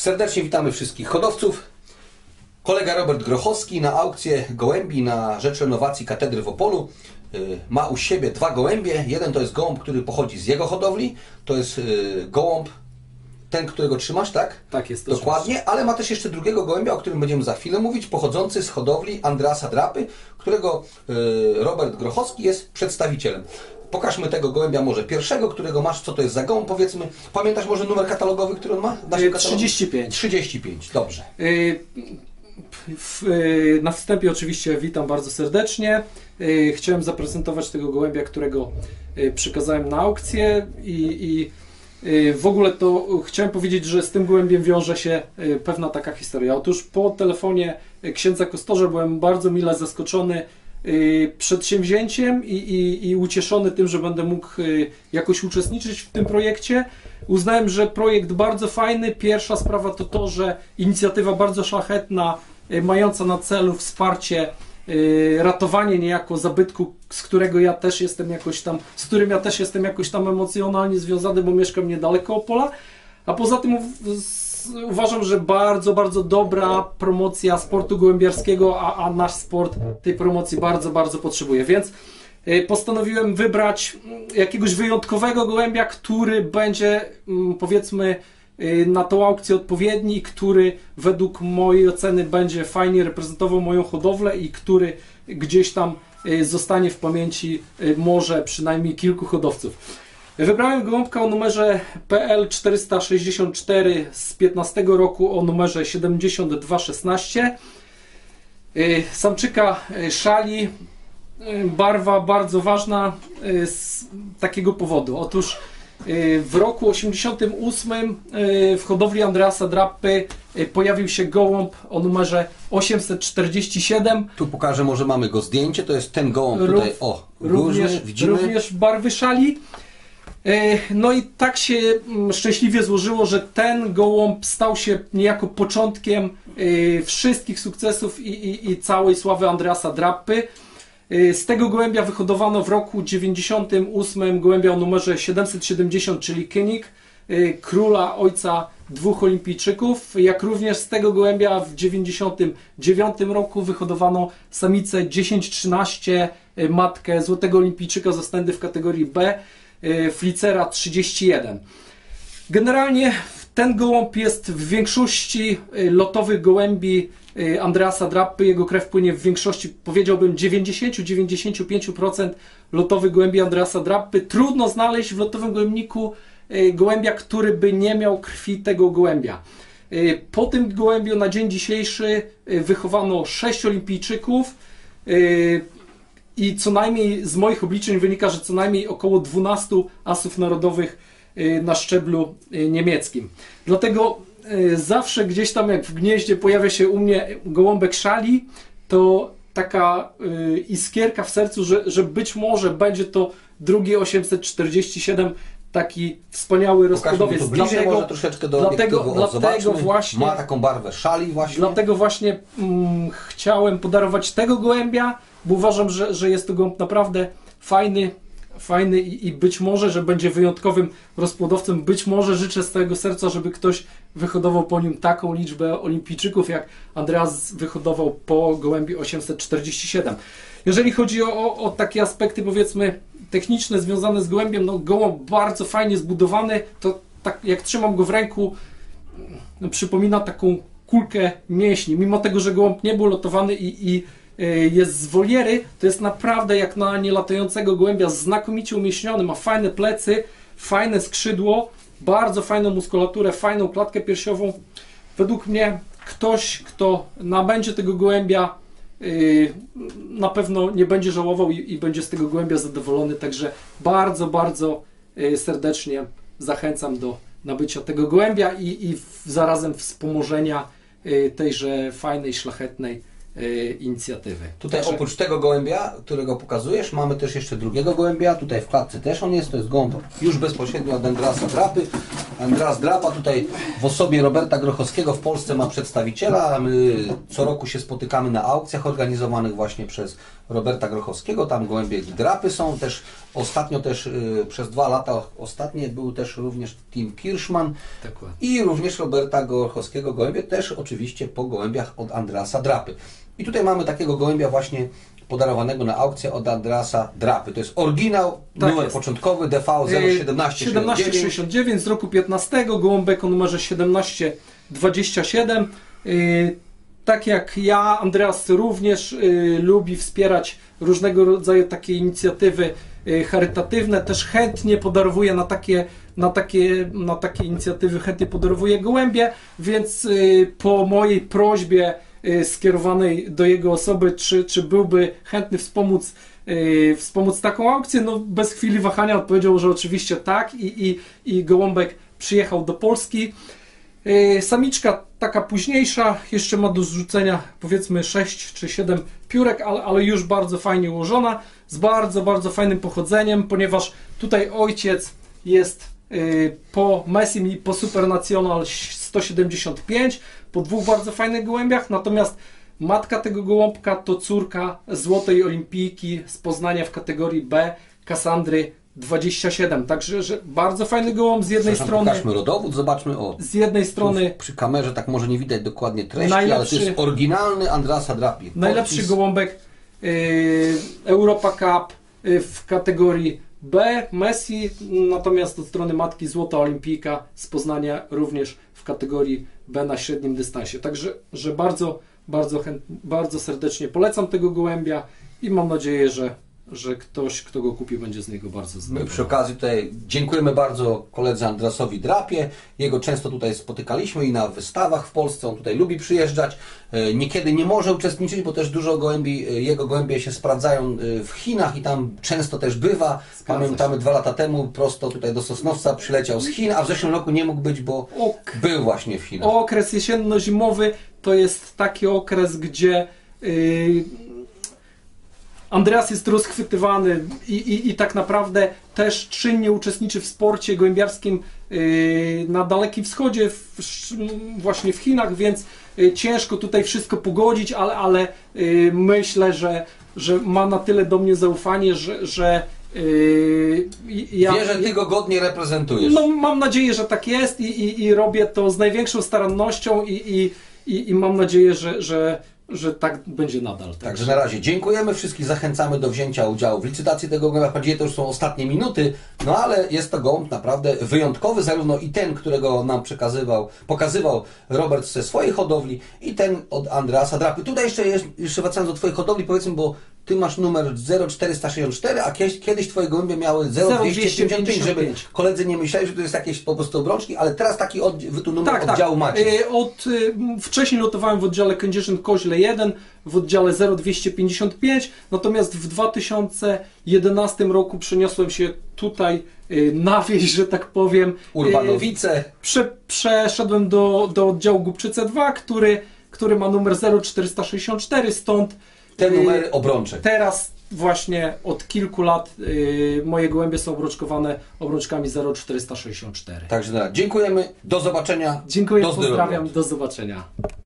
Serdecznie witamy wszystkich hodowców. Kolega Robert Grochowski na aukcję gołębi na rzecz renowacji katedry w Opolu y, ma u siebie dwa gołębie. Jeden to jest gołąb, który pochodzi z jego hodowli. To jest y, gołąb, ten, którego trzymasz, tak? Tak jest, Dokładnie, ale ma też jeszcze drugiego gołębia, o którym będziemy za chwilę mówić, pochodzący z hodowli Andreasa Drapy, którego y, Robert Grochowski jest przedstawicielem. Pokażmy tego gołębia może pierwszego, którego masz, co to jest za gołąb, powiedzmy. Pamiętasz może numer katalogowy, który on ma? w naszym Y, katalogu? 35. 35, dobrze. W, y, na wstępie oczywiście witam bardzo serdecznie. Chciałem zaprezentować tego gołębia, którego przekazałem na aukcję i, i w ogóle to chciałem powiedzieć, że z tym gołębiem wiąże się pewna taka historia. Otóż po telefonie księdza Kostorza byłem bardzo mile zaskoczony przedsięwzięciem i, i, i ucieszony tym, że będę mógł y, jakoś uczestniczyć w tym projekcie. Uznałem, że projekt bardzo fajny. Pierwsza sprawa to to, że inicjatywa bardzo szlachetna, y, mająca na celu wsparcie, y, ratowanie niejako zabytku, z którego ja też jestem jakoś tam, z którym ja też jestem jakoś tam emocjonalnie związany, bo mieszkam niedaleko Opola. A poza tym uważam, że bardzo, bardzo dobra promocja sportu gołębiarskiego, a, a nasz sport tej promocji bardzo, bardzo potrzebuje. Więc y, postanowiłem wybrać mm, jakiegoś wyjątkowego gołębia, który będzie mm, powiedzmy y, na tą aukcję odpowiedni, który według mojej oceny będzie fajnie reprezentował moją hodowlę i który gdzieś tam y, zostanie w pamięci może przynajmniej kilku hodowców. Wybrałem gołąbka o numerze PL464 z 15 roku o numerze 7216. Y, Samczyka y, szali, y, barwa bardzo ważna z takiego powodu. Otóż w roku 88 y, w hodowli Andreasa Drappy pojawił się gołąb o numerze 847. Tu pokażę, może mamy go zdjęcie, to jest ten gołąb tutaj, o, również, różny, widzimy. również barwy szali. E, No i tak się mm, szczęśliwie złożyło, że ten gołąb stał się niejako początkiem e, wszystkich sukcesów i, i, i całej sławy Andreasa Drappy. E, Z tego gołębia wyhodowano w roku 98 gołębia o numerze 770, czyli Kynik, króla ojca dwóch olimpijczyków, jak również z tego gołębia w 99 roku wyhodowano samicę 10-13, e, matkę złotego olimpijczyka stędy w kategorii B, Flicera 31. Generalnie ten gołąb jest w większości y, lotowych gołębi y, Andreasa Drappy. Jego krew płynie w większości, powiedziałbym, 90-95% lotowych gołębi Andreasa Drappy. Trudno znaleźć w lotowym gołębniku y, gołębia, który by nie miał krwi tego gołębia. Y, Po tym gołębiu na dzień dzisiejszy y, wychowano 6 olimpijczyków. I co najmniej z moich obliczeń wynika, że co najmniej około 12 asów narodowych y, na szczeblu y, niemieckim. Dlatego y, zawsze gdzieś tam jak w gnieździe pojawia się u mnie gołąbek szali, to taka iskierka w sercu, że, że być może będzie to drugi 847 taki wspaniały rozkładowiec. może troszeczkę do dlatego, dlatego właśnie Ma taką barwę szali właśnie. Dlatego właśnie mm, chciałem podarować tego gołębia, bo uważam, że, że jest to gołąb naprawdę fajny, fajny i, i być może, że będzie wyjątkowym rozpłodowcem. Być może życzę z całego serca, żeby ktoś wyhodował po nim taką liczbę olimpijczyków, jak Andreas wyhodował po gołębi 847. Jeżeli chodzi o, o, o takie aspekty, powiedzmy, techniczne związane z gołębiem, no gołąb bardzo fajnie zbudowany, to tak jak trzymam go w ręku, no, przypomina taką kulkę mięśni. Mimo tego, że gołąb nie był lotowany i, i jest z woliery, to jest naprawdę jak na nielatającego gołębia znakomicie umieśniony, ma fajne plecy, fajne skrzydło, bardzo fajną muskulaturę, fajną klatkę piersiową. Według mnie ktoś, kto nabędzie tego gołębia, yy, na pewno nie będzie żałował i, będzie z tego gołębia zadowolony. Także bardzo, bardzo yy, serdecznie zachęcam do nabycia tego gołębia i, i zarazem wspomożenia tejże fajnej, szlachetnej inicjatywy. Tutaj Także- oprócz tego gołębia, którego pokazujesz, mamy też jeszcze drugiego gołębia. Tutaj w klatce też on jest, to jest gołąb już bezpośrednio od Andrasa Drapy. Andras Drapa tutaj w osobie Roberta Grochowskiego w Polsce ma przedstawiciela. My co roku się spotykamy na aukcjach organizowanych właśnie przez Roberta Grochowskiego. Tam gołębie drapy są też. Ostatnio też y, przez dwa lata ostatnie był też również Tim Kirschman. Dokładnie. I również Roberta Gorchowskiego gołębie, też oczywiście po gołębiach od Andrasa Drapy. I tutaj mamy takiego gołębia właśnie podarowanego na aukcję od Andrasa Drapy. To jest oryginał, Tak numer jest. początkowy DV 01769. 1769 z roku 15, gołąbek o numerze 1727. Yy, Tak jak ja, Andreas również yy, lubi wspierać różnego rodzaju takie inicjatywy yy, charytatywne, też chętnie podarowuje na takie, na takie, na takie inicjatywy, chętnie podarowuje gołębie, więc po mojej prośbie skierowanej do jego osoby, czy, czy byłby chętny wspomóc yy, wspomóc taką aukcję, no bez chwili wahania odpowiedział, że oczywiście tak i, i, i Gołąbek przyjechał do Polski. Yy, Samiczka taka późniejsza, jeszcze ma do zrzucenia powiedzmy 6 czy 7 piórek, ale, ale już bardzo fajnie ułożona, z bardzo, bardzo fajnym pochodzeniem, ponieważ tutaj ojciec jest po Messim i po Supernational 175, po dwóch bardzo fajnych gołębiach, natomiast matka tego gołąbka to córka złotej olimpijki z Poznania w kategorii B, Kasandry 27, także że bardzo fajny gołąb z jednej strony, Pokażmy rodowód, zobaczmy o. z jednej strony Przy kamerze tak może nie widać dokładnie treści, ale to jest oryginalny Andrasa Drapi. Najlepszy gołąbek yy, Europa Cup yy, w kategorii B, Messi, natomiast od strony matki Złota Olimpijka z Poznania również w kategorii B na średnim dystansie. Także, że bardzo, bardzo, bardzo serdecznie polecam tego gołębia i mam nadzieję, że, że ktoś, kto go kupi, będzie z niego bardzo My zadowolony. przy okazji tutaj dziękujemy bardzo koledze Andrasowi Drapie. Jego często tutaj spotykaliśmy i na wystawach w Polsce. On tutaj lubi przyjeżdżać. E, Niekiedy nie może uczestniczyć, bo też dużo gołębi, e, jego gołębie się sprawdzają e, w Chinach i tam często też bywa. Pamiętamy się. dwa lata temu prosto tutaj do Sosnowca przyleciał z Chin, a w zeszłym roku nie mógł być, bo Ok. był właśnie w Chinach. Okres jesienno-zimowy to jest taki okres, gdzie yy, Andreas jest rozchwytywany i, i, i tak naprawdę też czynnie uczestniczy w sporcie gołębiarskim yy, na Dalekim Wschodzie, w, właśnie w Chinach, więc yy, ciężko tutaj wszystko pogodzić, ale, ale yy, myślę, że, że ma na tyle do mnie zaufanie, że, że ja, Wie, że ty go godnie reprezentujesz. no, mam nadzieję, że tak jest i, i, i robię to z największą starannością i, i, i, i mam nadzieję, że, że, że tak będzie nadal. Także na razie dziękujemy wszystkich, zachęcamy do wzięcia udziału w licytacji tego gołębia. Wprawdzie to już są ostatnie minuty, no ale jest to gołąb naprawdę wyjątkowy, zarówno i ten, którego nam przekazywał, pokazywał Robert ze swojej hodowli i ten od Andreasa Drapy. Tutaj jeszcze, jeszcze wracając do Twojej hodowli, powiedzmy, bo Ty masz numer 0464, a kiedyś, kiedyś Twoje gołębie miały 0255, żeby 0255. koledzy nie myśleli, że to jest jakieś po prostu obrączki, ale teraz taki od, tu numer oddziału macie. E, Od, y, wcześniej lotowałem w oddziale Kędzierzyn Koźle 1, w oddziale 0255, natomiast w 2011 roku przeniosłem się tutaj y, na wieś, że tak powiem. Urbanowice. Y, Prze, przeszedłem do, do oddziału Gubczyce 2, który, który ma numer 0464, stąd Te y, numery obrączek. Teraz właśnie od kilku lat y, moje gołębie są obrączkowane obrączkami 0464. Także dziękujemy, do zobaczenia. Dziękuję, do pozdrawiam, do zobaczenia.